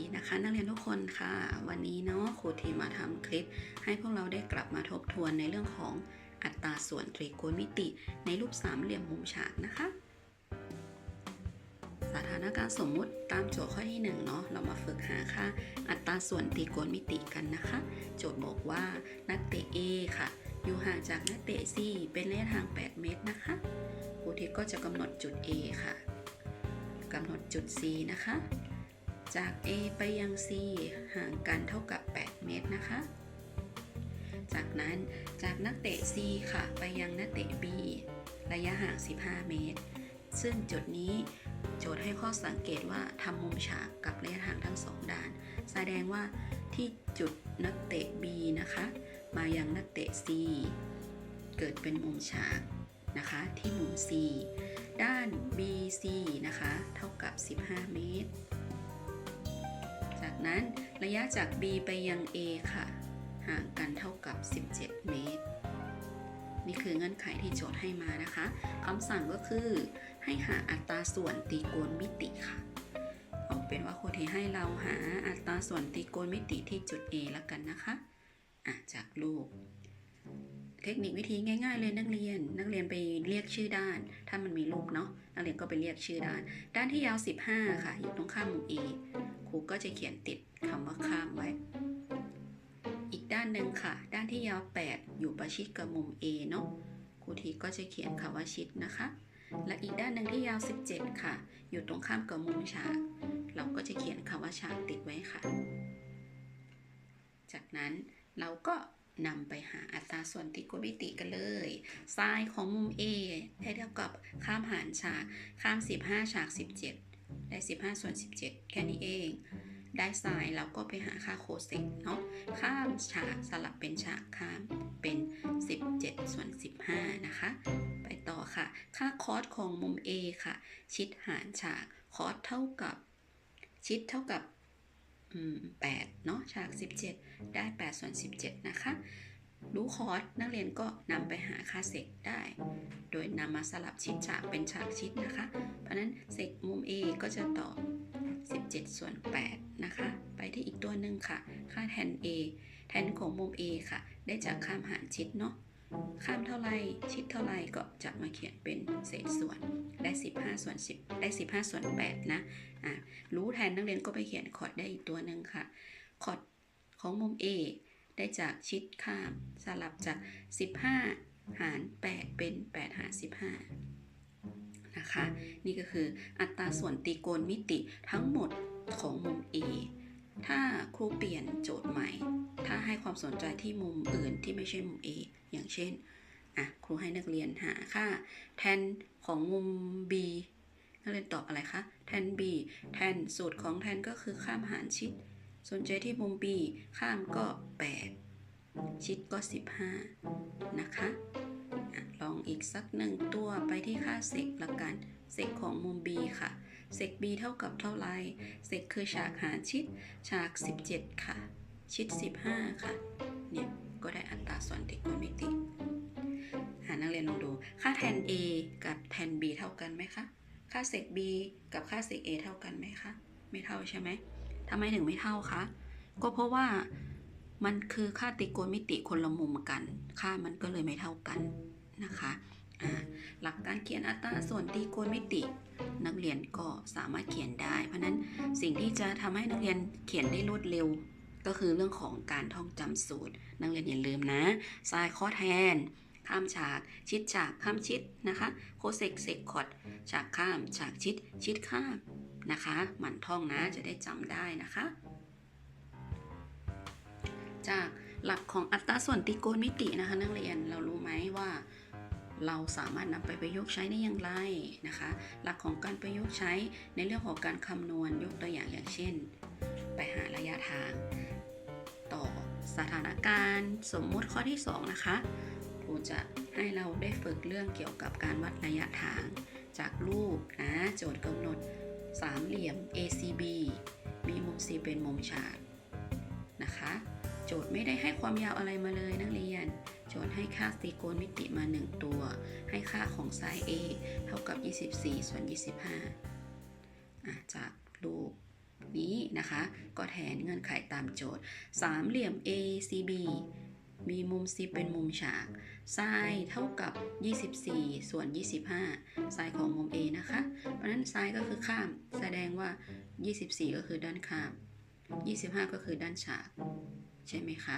ดีนะคะนักเรียนทุกคนค่ะ วันนี้เนาะครูทีมาทำคลิป ให้พวกเราได้กลับมาทบทวนในเรื่องของอัตราส่วนตรีโกณมิติ ในรูปสามเหลี่ยมมุมฉากนะคะ สถานการณ์สมมุติตามโจทย์ข้อที่1เนาะเรามาฝึกหาค่าอัตราส่วนตรีโกณมิติกันนะคะ โจทย์บอกว่านักเตะ A ค่ะ อยู่ห่างจากนักเตะ C เป็นระยะทาง 8 เมตรนะคะครูทีก็จะกำหนดจุด A ค่ะกำหนดจุด C นะคะ จาก A ไปยัง C ห่างกันเท่ากับ 8 เมตรนะคะ จากนั้นจากนักเตะ C ค่ะ ไปยังนักเตะ B ระยะห่าง 15 เมตร ซึ่งจุดนี้โจทย์ให้ข้อสังเกตว่าทำมุมฉากกับระยะทางทั้งสองด้าน แสดงว่าที่จุดนักเตะ B นะคะ มายังนักเตะ C เกิดเป็นมุมฉากนะคะ ที่มุม C ด้าน BC นะคะ เท่ากับ 15 เมตร นั้นระยะจาก B ไปยัง A ค่ะ ห่างกันเท่ากับ 17 เมตร นี่คือเงื่อนไขที่โจทย์ให้มานะคะคำสั่งก็คือ ให้หาอัตราส่วนตรีโกณมิติค่ะ เอาเป็นว่าครูทีให้เราหาอัตราส่วนตรีโกณมิติที่จุด A แล้วกันนะคะอะจากรูปเทคนิควิธีง่าย ๆ เลยนักเรียน นักเรียนไปเรียกชื่อด้าน ถ้ามันมีรูปเนาะ นักเรียนก็ไปเรียกชื่อด้าน ด้านที่ยาว 15 ค่ะ อยู่ตรงข้ามมุม A ครูก็จะเขียนติดคำว่าข้ามไว้ อีกด้านหนึ่งค่ะ ด้านที่ยาว 8 อยู่ประชิดกับมุม A เนาะครูทีก็จะเขียนคำว่าชิดนะคะ และอีกด้านหนึ่งที่ยาว 17 ค่ะ อยู่ตรงข้ามกับมุมฉาก เราก็จะเขียนคำว่าฉากติดไว้ค่ะ จากนั้นเราก็นำไปหาอัตราส่วนตรีโกณมิติกันเลยไซน์ของมุม A ได้เท่ากับข้ามหารฉาก ข้าม 15 ฉาก 17 ได้ 15 ส่วน 17 แค่นี้เอง ได้ไซน์เราก็ไปหาค่าโคเซกเนาะข้ามฉากสลับเป็นฉากข้ามเป็น 17 ส่วน 15 นะคะ ไปต่อค่ะ ค่าคอสของมุม A ค่ะ ชิดหารฉากคอสเท่ากับ ชิดเท่ากับ8เนาะฉาก 17 ได้8ส่วน17 นะคะรู้คอร์สนักเรียนก็นำไปหาค่าเซกได้ ยนำมาสลับชิดฉากเป็นฉากชิดนะคะ เพราะนั้นเซกมุม A ก็จะต่อบ17 ส่วน 8 นะคะ ไปที่อีกตัวหนึ่งค่ะ ค่าแทน A แทนของมุม A ค่ะ ได้จากข้ามหารชิดเนาะข้ามเท่าไรชิดเท่าไรก็จะมาเขียนเป็นเศษส่วนได้ 15 ส่วน 10 ได้ 15 ส่วน 8 นะอะรู้แทนนักเรียนก็ไปเขียนคอร์ดได้อีกตัวหนึ่งค่ะคอร์ดของมุม A ได้จากชิดข้ามสลับจาก 15 หาร 8 เป็น 8 หาร 15 นะคะ นี่ก็คืออัตราส่วนตรีโกณมิติทั้งหมดของมุม A ถ้าครูเปลี่ยนโจทย์ใหม่ ถ้าให้ความสนใจที่มุมอื่นที่ไม่ใช่มุม A อย่างเช่นอะครูให้นักเรียนหาค่าแทนของมุม B นักเรียนตอบอะไรคะแทน B แทนสูตรของแทนก็คือข้ามหารชิด สนใจที่มุม B ข้ามก็ 8 ชิดก็ 15 นะคะอะลองอีกสักหนึ่งตัวไปที่ค่าเซกละกัน เซกของมุม B ค่ะ เซก B เท่ากับเท่าไร เซกคือฉากหารชิด ฉาก 17 ค่ะ ชิด 15 ค่ะ เนี่ย ก็ได้อัตราส่วนตรีโกณมิติหานักเรียนลองดู ค่าแทน A กับแทน B เท่ากันไหมคะ ค่าเซก B กับค่าเซก A เท่ากันไหมคะ ไม่เท่าใช่ไหมทำไมถึงไม่เท่าคะ ก็เพราะว่า มันคือค่าตรีโกณมิติคนละมุมกัน ค่ามันก็เลยไม่เท่ากันนะคะหลักการเขียนอัตราส่วนตีโกณมิติ นักเรียนก็สามารถเขียนได้ เพราะนั้นสิ่งที่จะทำให้นักเรียนเขียนได้รวดเร็ว ก็คือเรื่องของการท่องจำสูตร นักเรียนอย่าลืมนะซายข้อแทน ข้ามฉาก ชิดฉาก ข้ามชิดนะคะโคเซกเซกคอดฉากข้าม ฉากชิด ชิดข้ามนะคะ หมั่นท่องนะจะได้จำได้นะคะ จากหลักของอัตราส่วนตรีโกณมิตินะคะ นักเรียนเรารู้ไหมว่า เราสามารถนำไปประยุกต์ใช้ได้อย่างไรนะคะ หลักของการประยุกต์ใช้ในเรื่องของการคำนวณยกตัวอย่างอย่างเช่น ไปหาระยะทาง ต่อสถานการณ์สมมุติข้อที่ 2 นะคะครูจะให้เราได้ฝึกเรื่องเกี่ยวกับการวัดระยะทางจากรูปนะโจทย์กำหนดสามเหลี่ยม ACB มีมุม C เป็นมุมฉาก โจทย์ไม่ได้ให้ความยาวอะไรมาเลยนักเรียน โจทย์ให้ค่าตรีโกณมิติมา 1 ตัว ให้ค่าของไซน์ A เท่ากับ 24 ส่วน 25 จากรูปนี้นะคะ ก็แทนเงื่อนไขตามโจทย์ สามเหลี่ยม ACB มีมุม C เป็นมุมฉากไซน์เท่ากับ 24 ส่วน 25ไซน์ของมุม A นะคะ เพราะฉะนั้นไซน์ก็คือข้าม แสดงว่า 24 ก็คือด้านข้าม 25 ก็คือด้านฉาก ใช่ไหมคะ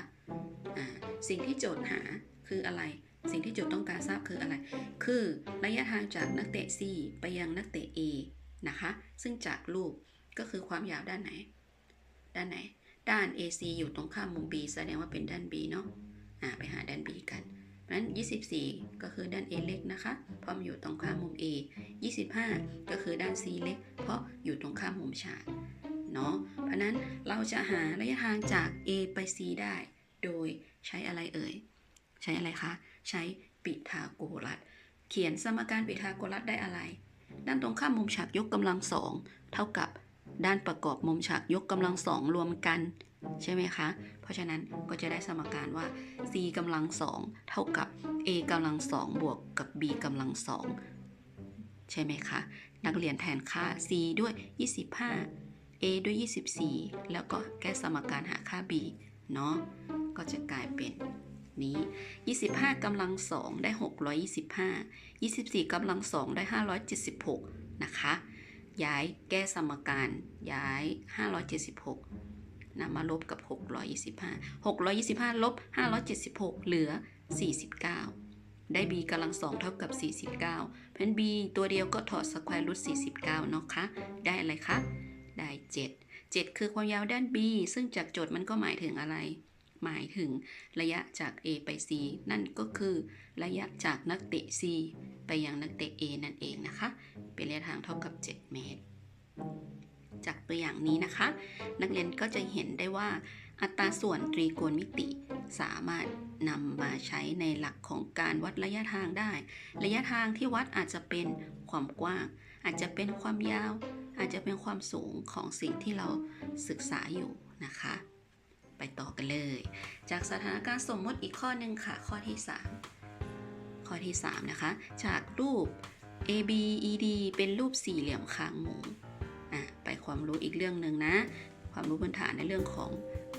อ่าสิ่งที่โจทย์หาคืออะไร สิ่งที่โจทย์ต้องการทราบคืออะไร คือระยะทางจากนักเตะ C ไปยังนักเตะ A นะคะ ซึ่งจากรูปก็คือความยาวด้านไหน ด้านไหน ด้าน AC อยู่ตรงข้ามมุม B แสดงว่าเป็นด้าน B เนาะอ่าไปหาด้าน B กันเพราะฉะนั้น 24 ก็คือด้าน A เล็กนะคะ เพราะมันอยู่ตรงข้ามมุม A 25 ก็คือด้าน C เล็ก เพราะอยู่ตรงข้ามมุมฉาก เนาะ เพราะนั้นเราจะหาระยะทางจาก A ไป C ได้ โดยใช้อะไรเอ่ย ใช้อะไรคะ ใช้ปิทาโกรัส เขียนสมการปิทาโกรัสได้อะไร ด้านตรงข้ามมุมฉากยกกำลังสองเท่ากับด้านประกอบมุมฉากยกกำลังสองรวมกัน ใช่ไหมคะ เพราะฉะนั้นก็จะได้สมการว่า c กำลังสองเท่ากับ a กำลังสองบวกกับ b กำลังสองใช่ไหมคะ นักเรียนแทนค่า c ด้วย 25 a ด้วย 24 แล้วก็แก้สมการหาค่า b เนาะก็จะกลายเป็นนี้ 25กำลังสองได้ 625 24กำลังสองได้ 576 นะคะ ย้ายแก้สมการย้าย 576นำมาลบกับ 625 625 ลบ 576 เหลือ 49 ได้ b กำลังสองเท่ากับ 49 เพราะฉะนั้น b ตัวเดียวก็ถอดสแควร์รูท49 เนาะคะ ได้อะไรคะ ได้ 7 7 คือความยาวด้าน b ซึ่งจากโจทย์มันก็หมายถึงอะไร หมายถึงระยะจาก a ไป c นั่นก็คือระยะจากนักเตะ c ไปยังนักเตะ a นั่นเองนะคะ เป็นระยะทางเท่ากับ 7 เมตร จากตัวอย่างนี้นะคะ นักเรียนก็จะเห็นได้ว่า อัตราส่วนตรีโกณมิติสามารถนำมาใช้ในหลักของการวัดระยะทางได้ ระยะทางที่วัดอาจจะเป็นความกว้าง อาจจะเป็นความยาว อาจจะเป็นความสูงของสิ่งที่เราศึกษาอยู่นะคะ ไปต่อกันเลย จากสถานการณ์สมมติอีกข้อหนึ่งค่ะ ข้อที่ 3 ข้อที่ 3 นะคะ จากรูป ABED เป็นรูปสี่เหลี่ยมคางหมูอะไปความรู้อีกเรื่องหนึ่งนะ ความรู้พื้นฐานในเรื่องของ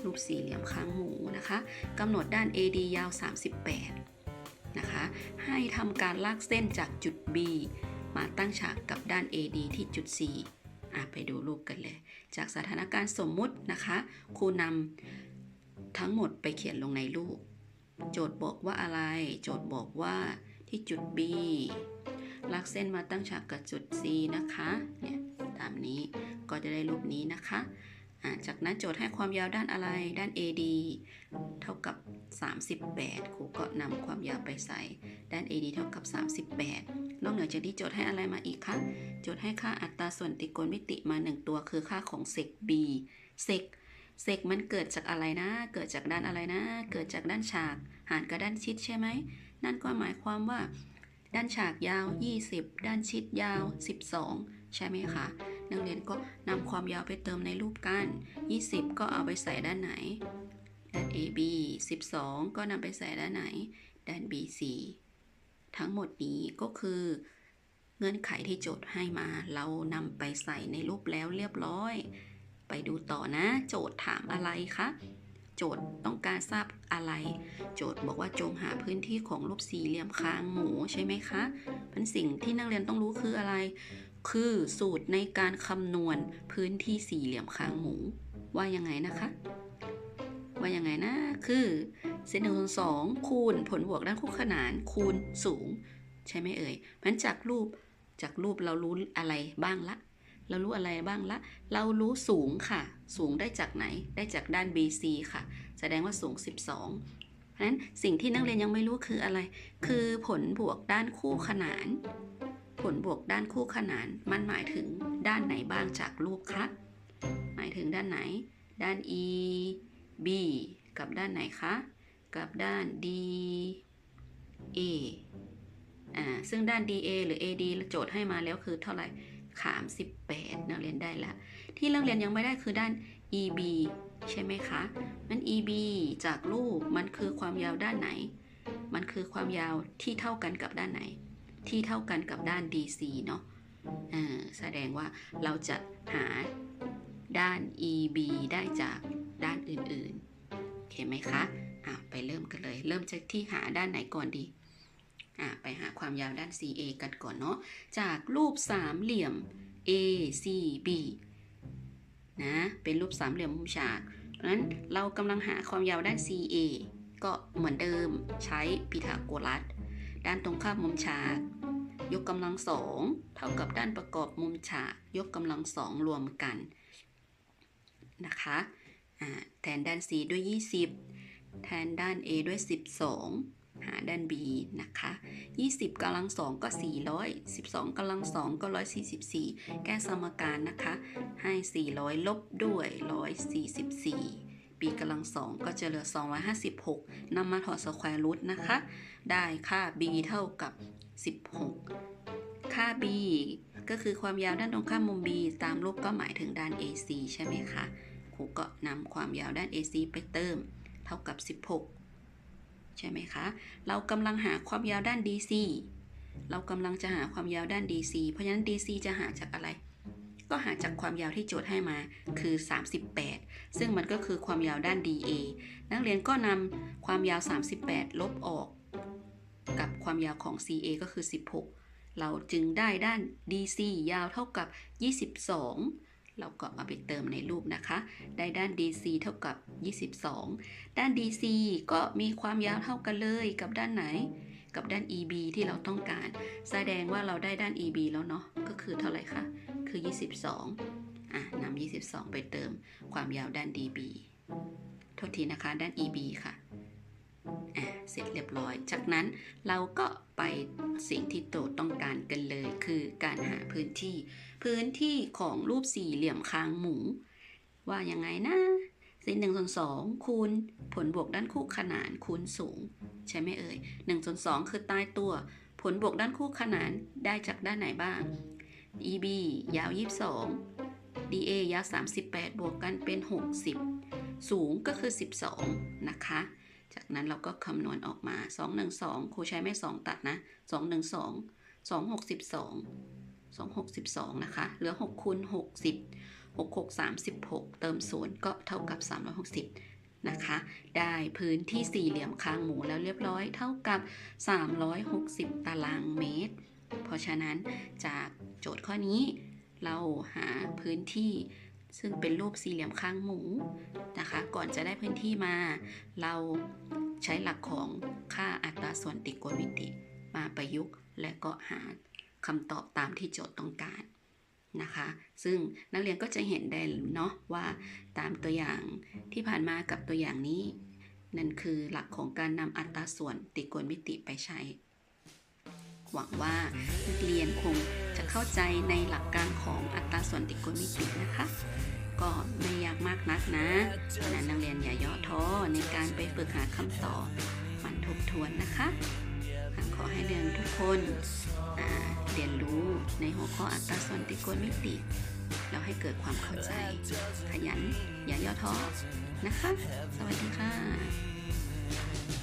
รูปสี่เหลี่ยมคางหมูนะคะกำหนดด้าน AD ยาว 38 นะคะ ให้ทำการลากเส้นจากจุด B มาตั้งฉากกับด้าน AD ที่จุด C อะไปดูรูปกันเลย จากสถานการณ์สมมุตินะคะ ครูนำทั้งหมดไปเขียนลงในรูป โจทย์บอกว่าอะไร โจทย์บอกว่าที่จุด B ลากเส้นมาตั้งฉากกับจุด C นะคะ เนี่ย ตามนี้ก็จะได้รูปนี้นะคะ จากนั้นโจทย์ให้ความยาวด้านอะไรด้าน AD เท่ากับ 38 ครูก็นำความยาวไปใส่ด้าน AD เท่ากับ 38 นอกเหนือจากนี้โจทย์ให้อะไรมาอีกคะ โจทย์ให้ค่าอัตราส่วนตรีโกณมิติมา 1 ตัวคือค่าของเซก B เซกเซกมันเกิดจากอะไรนะ เกิดจากด้านอะไรนะ เกิดจากด้านฉาก หารกับด้านชิดใช่ไหม นั่นก็หมายความว่า ด้านฉากยาว 20 ด้านชิดยาว 12 ใช่ไหมคะ นักเรียนก็นำความยาวไปเติมในรูปกัน 20 ก็เอาไปใส่ด้านไหน ด้าน AB 12 ก็นำไปใส่ด้านไหน ด้าน BC ทั้งหมดนี้ก็คือ เงื่อนไขที่โจทย์ให้มาเรานำไปใส่ในรูปแล้วเรียบร้อย ไปดูต่อนะ โจทย์ถามอะไรคะโจทย์ต้องการทราบอะไร โจทย์บอกว่าจงหาพื้นที่ของรูปสี่เหลี่ยมคางหมูใช่ไหมคะเป็นสิ่งที่นักเรียนต้องรู้คืออะไร คือสูตรในการคำนวณพื้นที่สี่เหลี่ยมคางหมู ว่ายังไงนะคะ ว่ายังไงนะ คือเศษหนึ่งส่วนสองคูณผลบวกด้านคู่ขนานคูณสูง ใช่ไหมเอ่ยเพราะฉะนั้นจากรูปจากรูปเรารู้อะไรบ้างละเรารู้อะไรบ้างละ เรารู้สูงค่ะ สูงได้จากไหน ได้จากด้าน BC ค่ะ แสดงว่าสูง 12เพราะฉะนั้นสิ่งที่นักเรียนยังไม่รู้คืออะไร คือผลบวกด้านคู่ขนาน ผลบวกด้านคู่ขนาน มันหมายถึงด้านไหนบ้างจากรูปคะหมายถึงด้านไหน ด้าน E B กับด้านไหนคะ กับด้าน D A อ่า ซึ่งด้าน DA หรือ AD โจทย์ให้มาแล้วคือเท่าไหร่ขาม 18 นักเรียนได้ละ ที่นักเรียนยังไม่ได้คือด้าน EB ใช่ไหมคะนั้น EB จากรูปมันคือความยาวด้านไหน มันคือความยาวที่เท่ากันกับด้านไหน ที่เท่ากันกับด้าน DC เนาะอ่าแสดงว่าเราจะหาด้าน EB ได้จากด้านอื่นๆ โอเคไหมคะอะไปเริ่มกันเลย เริ่มจากที่หาด้านไหนก่อนดีอะไปหาความยาวด้าน CA กันก่อนเนาะ จากรูปสามเหลี่ยม ACB นะ เป็นรูปสามเหลี่ยมมุมฉากเพราะนั้นเรากำลังหาความยาวด้าน CA ก็เหมือนเดิมใช้พีทาโกรัส ด้านตรงข้ามมุมฉาก ยกกำลังสองเท่ากับด้านประกอบมุมฉาก ยกกำลังสองรวมกันนะคะแทนด้าน C ด้วย 20 แทนด้าน A ด้วย 12 หาด้าน B นะคะ 20กำลังสองก็ 400 12กำลังสองก็ 144 แก้สมการนะคะ ให้ 400 ลบด้วย 144 b กำลังสองก็จะเหลือ 256นำมาถอดสแควร์รูทนะคะ ได้ค่า b เท่ากับ 16 ค่า b ก็คือความยาวด้านตรงข้ามมุม b ตามรูปก็หมายถึงด้าน AC ใช่ไหมคะครูก็นำความยาวด้าน AC ไปเติม เท่ากับ 16 ใช่ไหมคะ เรากำลังหาความยาวด้าน DC เรากำลังจะหาความยาวด้าน DC เพราะฉะนั้น DC จะหาจากอะไร ก็หาจากความยาวที่โจทย์ให้มาคือ 38 ซึ่งมันก็คือความยาวด้าน DA นักเรียนก็นำความยาว 38 ลบออก กับความยาวของ CA ก็คือ 16 เราจึงได้ด้าน DC ยาวเท่ากับ 22 เราก็เอาไปเติมในรูปนะคะ ได้ด้าน DC เท่ากับ 22 ด้าน DC ก็มีความยาวเท่ากันเลยกับด้านไหนกับด้าน EB ที่เราต้องการ แสดงว่าเราได้ด้าน EB แล้วเนาะ ก็คือเท่าไหร่คะ คือ 22อะนำ22 ไปเติมความยาวด้าน DB โทษทีนะคะด้าน EB ค่ะอะเสร็จเรียบร้อย จากนั้นเราก็ไปสิ่งที่โตทย์ต้องการกันเลย คือการหาพื้นที่ พื้นที่ของรูปสี่เหลี่ยมคางหมู ว่ายังไงนะเส้นหนึ่งส่วนสองคูณผลบวกด้านคู่ขนานคูณสูง ใช่ไหมเอ่ยหนึ่งส่วนสองคือใต้ตัว ผลบวกด้านคู่ขนานได้จากด้านไหนบ้าง EB ยาว 22 DA ยาว 38 บวกกันเป็น 60 สูงก็คือ 12 นะคะ จากนั้นเราก็คำนวณออกมา 212 ครูใช้ไม่ 2 ตัดนะ 212 262 262 นะคะ เหลือ 6คูณ60 66 36 เติม0ก็เท่ากับ 360 นะคะ ได้พื้นที่สี่เหลี่ยมคางหมูแล้วเรียบร้อยเท่ากับ 360 ตารางเมตร เพราะฉะนั้นจาก โจทย์ข้อนี้ เราหาพื้นที่ซึ่งเป็นรูปสี่เหลี่ยมข้างหมูนะคะ ก่อนจะได้พื้นที่มา เราใช้หลักของค่าอัตราส่วนติโกณมิติ มาประยุกต์และก็หาคำตอบตามที่โจทย์ต้องการนะคะ ซึ่งนักเรียนก็จะเห็นได้เนาะว่าตามตัวอย่างที่ผ่านมากับตัวอย่างนี้ นั่นคือหลักของการนำอัตราส่วนติโกณมิติไปใช้ หวังว่านักเรียนคง เข้าใจในหลักการของอัตราส่วนติโกณมิตินะคะ ก็ไม่ยากมากนักนะฉะนั้นนักเรียนอย่าย่อท้อในการไปฝึกหาคำตอบมันทบทวนนะคะขอให้เรียนทุกคนเรียนรู้ในหัวข้ออัตราส่วนติโกณมิติแล้วให้เกิดความเข้าใจ ขยัน อย่าย่อท้อนะคะ สวัสดีค่ะ